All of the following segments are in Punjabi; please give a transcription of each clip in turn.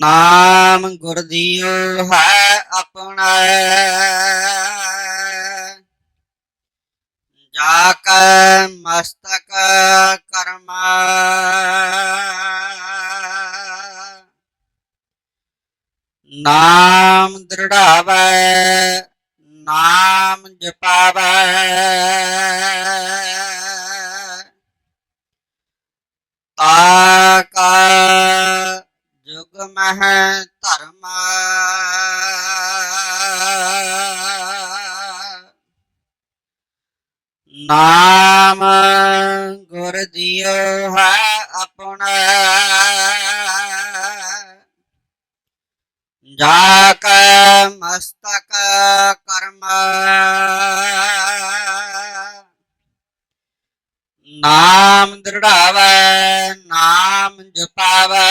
ਨਾਮ ਗੁਰ ਦੀਓ ਹੈ ਆਪਣਾ ਜਾ ਕੈ ਮਸਤਕ ਕਰਮ। ਨਾਮ ਦ੍ਰਿੜਾਵੈ ਨਾਮ ਜਪਾਵੈ ਤਾ ਕਾ ਜੁਗ ਮਹਿ ਧਰਮਾ ਨਾਮ ਗੁਰ ਦਿਓ ਹੈ ਆਪਣਾ। ਜਾ ਕੈ ਮਸਤਕ ਕਰਮ। ਨਾਮ ਦ੍ਰਿੜਾਵੈ, ਨਾਮ ਜਪਾਵੈ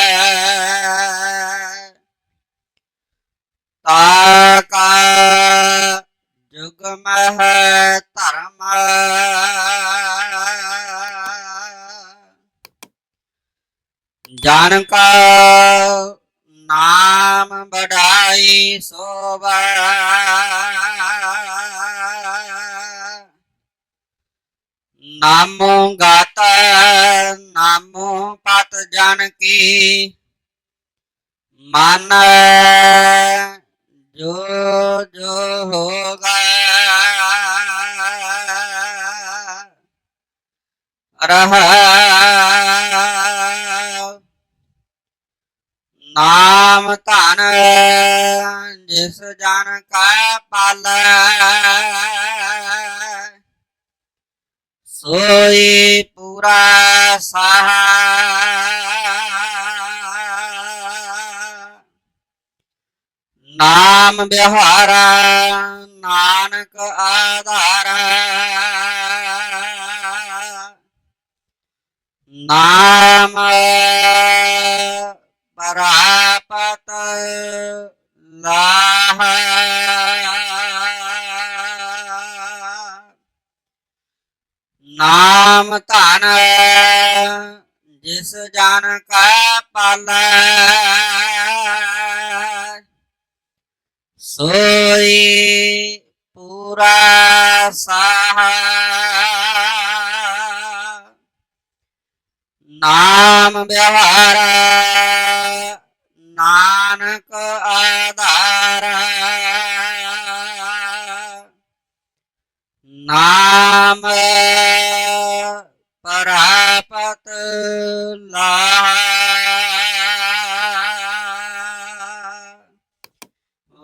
ਤਾ ਕਾ ਜੁਗ ਮਹ ਧਰਮ। ਜਾਨ ਕਾ ਨਾਮ ਬੜਾਈ ਸੋਭਾ। ਨਾਮੋ ਗਾਤਾ ਨਾਮੋ ਪਤ ਜਨ ਕੀ। ਮਨ ਜੋ ਜੋ ਹੋਗਾ ਰਹਾ ਨਾਮ ਧਨ ਜਿਸ ਜਨ ਕਾ ਪਾਲੈ ਸੋਈ ਪੂਰਾ ਸਾਹਾ। ਨਾਮ ਬਿਹਾਰਾ ਨਾਨਕ ਆਧਾਰਾ। ਨਾਮ ਪਰਾਪਤ ਲਾਹ। ਨਾਮ ਧਨ ਜਿਸ ਜਨ ਕਾ ਪਾਲੈ। ਸੋਈ ਪੂਰਾ ਸਾਹਾ। ਨਾਮ ਵਿਹਾਰਾ ਨਾਨਕ ਆਧਾਰ। ਨਾਮ